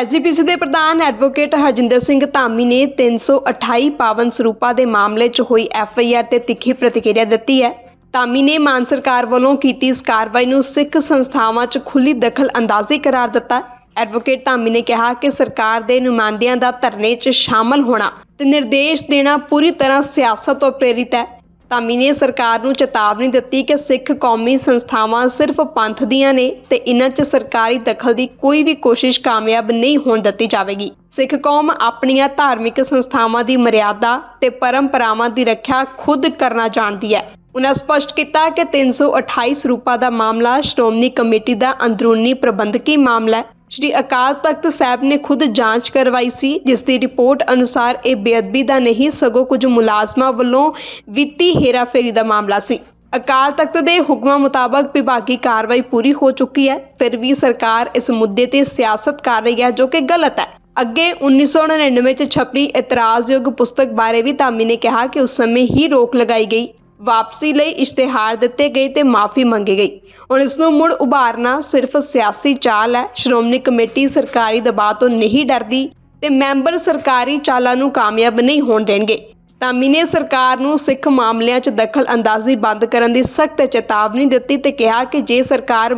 SGPC ਦੇ ਪ੍ਰਧਾਨ advocate Harjinder Singh Dhami ਨੇ 328 ਪਾਵਨ ਸਰੂਪਾਂ ਦੇ ਮਾਮਲੇ 'ਚ ਹੋਈ ਐਫਆਈਆਰ ਤੇ ਤਿੱਖੀ ਪ੍ਰਤੀਕਿਰਿਆ ਦਿੱਤੀ ਹੈ। ਧਾਮੀ ਨੇ ਮਾਨ ਸਰਕਾਰ ਵੱਲੋਂ ਕੀਤੀ ਇਸ ਕਾਰਵਾਈ ਨੂੰ ਸਿੱਖ ਸੰਸਥਾਵਾਂ 'ਚ ਖੁੱਲੀ ਦਖਲ ਅੰਦਾਜ਼ੀ ਕਰਾਰ ਦਿੱਤਾ। ਐਡਵੋਕੇਟ ਧਾਮੀ ਨੇ ਕਿਹਾ ਕਿ ਸਰਕਾਰ ਦੇ ਨੁਮਾਇੰਦਿਆਂ ਦਾ ਧਰਨੇ 'ਚ ਸ਼ਾਮਲ ਹੋਣਾ ਤੇ ਨਿਰਦੇਸ਼ ਦੇਣਾ ਪੂਰੀ ਤਰ੍ਹਾਂ ਸਿਆਸਤ ਤੋਂ ਪ੍ਰੇਰਿਤ ਹੈ। ਧਾਮੀ ਨੇ ਸਰਕਾਰ ਨੂੰ ਚੇਤਾਵਨੀ ਦਿੱਤੀ ਕਿ ਸਿੱਖ ਕੌਮੀ ਸੰਸਥਾਵਾਂ ਸਿਰਫ ਪੰਥ ਦੀਆਂ ਨੇ ਤੇ ਇਨ੍ਹਾਂ 'ਚ ਸਰਕਾਰੀ ਦਖਲ ਦੀ ਕੋਈ ਵੀ ਕੋਸ਼ਿਸ਼ ਕਾਮਯਾਬ ਨਹੀਂ ਹੋਣ ਦਿੱਤੀ ਜਾਵੇਗੀ। ਸਿੱਖ ਕੌਮ ਆਪਣੀਆਂ ਧਾਰਮਿਕ ਸੰਸਥਾਵਾਂ ਦੀ ਮਰਿਆਦਾ ਤੇ ਪਰੰਪਰਾਵਾਂ ਦੀ ਰੱਖਿਆ ਖੁਦ ਕਰਨਾ ਜਾਣਦੀ ਹੈ। ਉਨ੍ਹਾਂ ਸਪਸ਼ਟ ਕੀਤਾ ਕਿ 328 ਸਰੂਪਾਂ ਦਾ ਮਾਮਲਾ ਸ਼੍ਰੋਮਣੀ ਕਮੇਟੀ ਦਾ ਅੰਦਰੂਨੀ ਪ੍ਰਬੰਧਕੀ ਮਾਮਲਾ ਹੈ। ਸ਼੍ਰੀ ਅਕਾਲ ਤਖਤ ਸਾਹਿਬ ਨੇ ਖੁਦ ਜਾਂਚ ਕਰਵਾਈ ਸੀ, ਜਿਸ ਦੀ ਰਿਪੋਰਟ ਅਨੁਸਾਰ ਇਹ ਬੇਅਦਬੀ ਦਾ ਨਹੀਂ, ਸਗੋਂ ਕੁਝ ਮੁਲਾਜ਼ਮਾਂ ਵੱਲੋਂ ਵਿੱਤੀ ਹੇਰਾਫੇਰੀ ਦਾ ਮਾਮਲਾ ਸੀ। ਅਕਾਲ ਤਖਤ ਦੇ ਹੁਕਮਾਂ ਮੁਤਾਬਕ ਵਿਭਾਗੀ ਕਾਰਵਾਈ ਪੂਰੀ ਹੋ ਚੁੱਕੀ ਹੈ, ਫਿਰ ਵੀ ਸਰਕਾਰ ਇਸ ਮੁੱਦੇ ਤੇ ਸਿਆਸਤ ਕਰ ਰਹੀ ਹੈ, ਜੋ ਕਿ ਗਲਤ ਹੈ। ਅੱਗੇ 1999 ਚ ਛਪੀ ਇਤਰਾਜ਼ਯੋਗ ਪੁਸਤਕ ਬਾਰੇ ਵੀ ਧਾਮੀ ਨੇ ਕਿਹਾ ਕਿ ਉਸ ਸਮੇਂ ਹੀ ਰੋਕ ਲਗਾਈ ਗਈ। ਵਾਪਸੀ ਲਈ ਇਸ਼ਤਿਹਾਰ ਦਿੱਤੇ ਗਏ ਤੇ ਮਾਫੀ ਮੰਗੀ ਗਈ। ਹੁਣ ਇਸ ਨੂੰ ਮੁੜ ਉਭਾਰਨਾ ਸਿਰਫ ਸਿਆਸੀ ਚਾਲ ਹੈ। ਸ਼੍ਰੋਮਣੀ ਕਮੇਟੀ ਸਰਕਾਰੀ ਦਬਾਅ ਤੋਂ ਨਹੀਂ ਡਰਦੀ ਤੇ ਮੈਂਬਰ ਸਰਕਾਰੀ ਚਾਲਾਂ ਨੂੰ ਕਾਮਯਾਬ ਨਹੀਂ ਹੋਣ ਦੇਣਗੇ। ਧਾਮੀ ਨੇ ਸਰਕਾਰ ਨੂੰ ਸਿੱਖ ਮਾਮਲਿਆਂ 'ਚ ਦਖਲ ਅੰਦਾਜ਼ੀ ਬੰਦ ਕਰਨ ਦੀ ਸਖਤ ਚੇਤਾਵਨੀ ਦਿੱਤੀ ਤੇ ਕਿਹਾ ਕਿ ਜੇ ਸਰਕਾਰ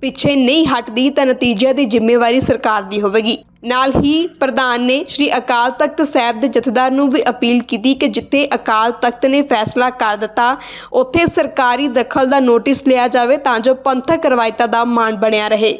ਪਿੱਛੇ ਨਹੀਂ ਹਟਦੀ ਤਾਂ ਨਤੀਜੇ ਦੀ ਜ਼ਿੰਮੇਵਾਰੀ ਸਰਕਾਰ ਦੀ ਹੋਵੇਗੀ। ਨਾਲ ਹੀ ਪ੍ਰਧਾਨ ਨੇ ਸ਼੍ਰੀ ਅਕਾਲ ਤਖਤ ਸਾਹਿਬ ਦੇ ਜਥੇਦਾਰ ਨੂੰ ਵੀ ਅਪੀਲ ਕੀਤੀ ਕਿ ਜਿੱਥੇ ਅਕਾਲ ਤਖਤ ਨੇ ਫੈਸਲਾ ਕਰ ਦਿੱਤਾ, ਉੱਥੇ ਸਰਕਾਰੀ ਦਖਲ ਦਾ ਨੋਟਿਸ ਲਿਆ ਜਾਵੇ ਤਾਂ ਜੋ ਪੰਥਕ ਰਵਾਇਤਾਂ ਦਾ ਮਾਣ ਬਣਿਆ ਰਹੇ।